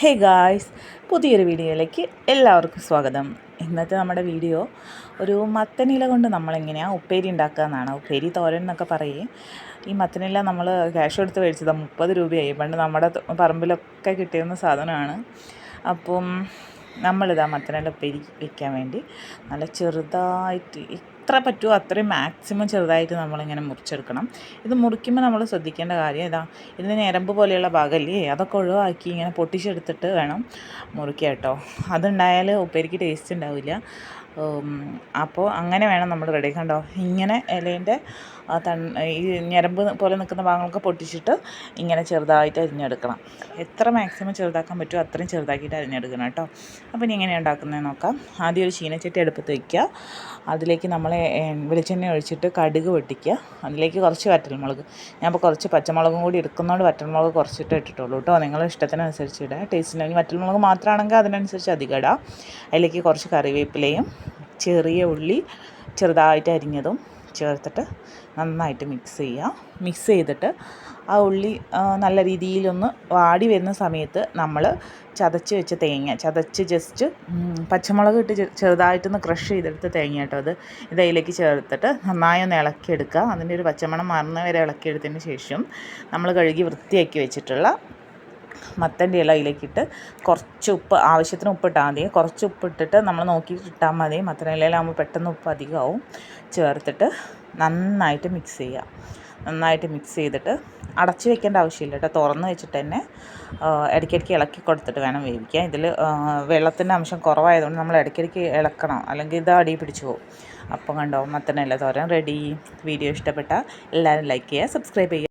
Hey guys പുതിയൊരു വീഡിയോയിലേക്ക് എല്ലാവർക്കും സ്വാഗതം. ഇന്നത്തെ നമ്മുടെ വീഡിയോ ഒരു മത്തനില കൊണ്ട് നമ്മളെങ്ങനെയാണ് ഉപ്പേരി ഉണ്ടാക്കുക എന്നാണ്. ഉപ്പേരി തോരൻ എന്നൊക്കെ പറയും. ഈ മത്തനില നമ്മൾ ക്യാഷ് എടുത്ത് മേടിച്ചതാണ് മുപ്പത് രൂപയായി. പണ്ട് നമ്മുടെ പറമ്പിലൊക്കെ കിട്ടിയിരുന്ന സാധനമാണ്. അപ്പം നമ്മളിതാ മത്തനില ഉപ്പേരി വയ്ക്കാൻ വേണ്ടി നല്ല ചെറുതായിട്ട് എത്ര പറ്റുമോ അത്രയും മാക്സിമം ചെറുതായിട്ട് നമ്മളിങ്ങനെ മുറിച്ചെടുക്കണം. ഇത് മുറിക്കുമ്പോൾ നമ്മൾ ശ്രദ്ധിക്കേണ്ട കാര്യം ഇതാ ഇതിന് ഞരമ്പ് പോലെയുള്ള ഭാഗമല്ലേ അതൊക്കെ ഒഴിവാക്കി ഇങ്ങനെ പൊട്ടിച്ചെടുത്തിട്ട് വേണം മുറിക്കുക കേട്ടോ അതുണ്ടായാൽ ഉപ്പേരിക്ക് ടേസ്റ്റ് ഉണ്ടാവില്ല. അപ്പോൾ അങ്ങനെ വേണം നമ്മൾ റെഡി കണ്ടോ? ഇങ്ങനെ ഇലേന്റെ ഈ ഞരമ്പ് പോലെ നിൽക്കുന്ന ഭാഗങ്ങളൊക്കെ പൊട്ടിച്ചിട്ട് ഇങ്ങനെ ചെറുതായിട്ട് അരിഞ്ഞെടുക്കണം. എത്ര മാക്സിമം ചെറുതാക്കാൻ പറ്റുമോ അത്രയും ചെറുതാക്കിയിട്ട് അരിഞ്ഞെടുക്കണം കേട്ടോ. അപ്പോൾ ഇനി എങ്ങനെയാണ് ഉണ്ടാക്കുന്നത് നോക്കാം. ആദ്യം ഒരു ചീനച്ചട്ടി അടുപ്പത്ത് വയ്ക്കുക അതിലേക്ക് നമ്മൾ വെളിച്ചെണ്ണ ഒഴിച്ചിട്ട് കടുക് പൊട്ടിക്കുക. അതിലേക്ക് കുറച്ച് വറ്റൽമുളക്. ഞാൻ ഇപ്പോൾ കുറച്ച് പച്ചമുളകും കൂടി എടുക്കുന്നതുകൊണ്ട് വറ്റൽമുളക് കുറച്ചിട്ട് ഇട്ടിട്ടുള്ളൂ കേട്ടോ. നിങ്ങളുടെ ഇഷ്ടത്തിനനുസരിച്ച് ഇടുക. ടേസ്റ്റിന് വറ്റൽമുളക് മാത്രമാണെങ്കിൽ അതിനനുസരിച്ച് അധികം ഇടാം. അതിലേക്ക് കുറച്ച് കറിവേപ്പിലയും ചെറിയ ഉള്ളി ചെറുതായിട്ട് അരിഞ്ഞതും ചേർത്തിട്ട് നന്നായിട്ട് മിക്സ് ചെയ്യാം. മിക്സ് ചെയ്തിട്ട് ആ ഉള്ളി നല്ല രീതിയിലൊന്ന് വാടി വരുന്ന സമയത്ത് നമ്മൾ ചതച്ച് വെച്ച തേങ്ങ ചതച്ച് ജസ്റ്റ് പച്ചമുളക് ഇട്ട് ചെറുതായിട്ടൊന്ന് ക്രഷ് ചെയ്തെടുത്ത് തേങ്ങ കേട്ടോ അത്. ഇതയിലേക്ക് ചേർത്തിട്ട് നന്നായി ഒന്ന് ഇളക്കിയെടുക്കുക. അതിന്റെ ഒരു പച്ചമണം മാറുന്ന വരെ ഇളക്കിയെടുത്തതിന് ശേഷം നമ്മൾ കഴുകി വൃത്തിയാക്കി വെച്ചിട്ടുള്ള മത്തന്റെ ഇല അതിലേക്കിട്ട് കുറച്ച് ഉപ്പ് ആവശ്യത്തിന് ഉപ്പ് ഇട്ടാൽ മതി. കുറച്ച് ഉപ്പ് ഇട്ടിട്ട് നമ്മൾ നോക്കി ഇട്ടാൽ മതി. മത്തൻ ഇലയിലാകുമ്പോൾ പെട്ടെന്ന് ഉപ്പ് അധികമാവും. ചേർത്തിട്ട് നന്നായിട്ട് മിക്സ് ചെയ്യുക. നന്നായിട്ട് മിക്സ് ചെയ്തിട്ട് അടച്ച് വെക്കേണ്ട ആവശ്യമില്ല കേട്ടോ. തുറന്ന് വെച്ചിട്ട് തന്നെ ഇടയ്ക്കിടയ്ക്ക് ഇളക്കി കൊടുത്തിട്ട് വേണം വേവിക്കാൻ. ഇതിൽ വെള്ളത്തിന്റെ അംശം കുറവായതുകൊണ്ട് നമ്മൾ ഇടയ്ക്കിടയ്ക്ക് ഇളക്കണം. അല്ലെങ്കിൽ ഇത് അടി പിടിച്ചു പോകും. അപ്പം കണ്ടോ മത്തനെല്ലാം തോരൻ റെഡി വീഡിയോ ഇഷ്ടപ്പെട്ട എല്ലാവരും ലൈക്ക് ചെയ്യുക സബ്സ്ക്രൈബ് ചെയ്യുക.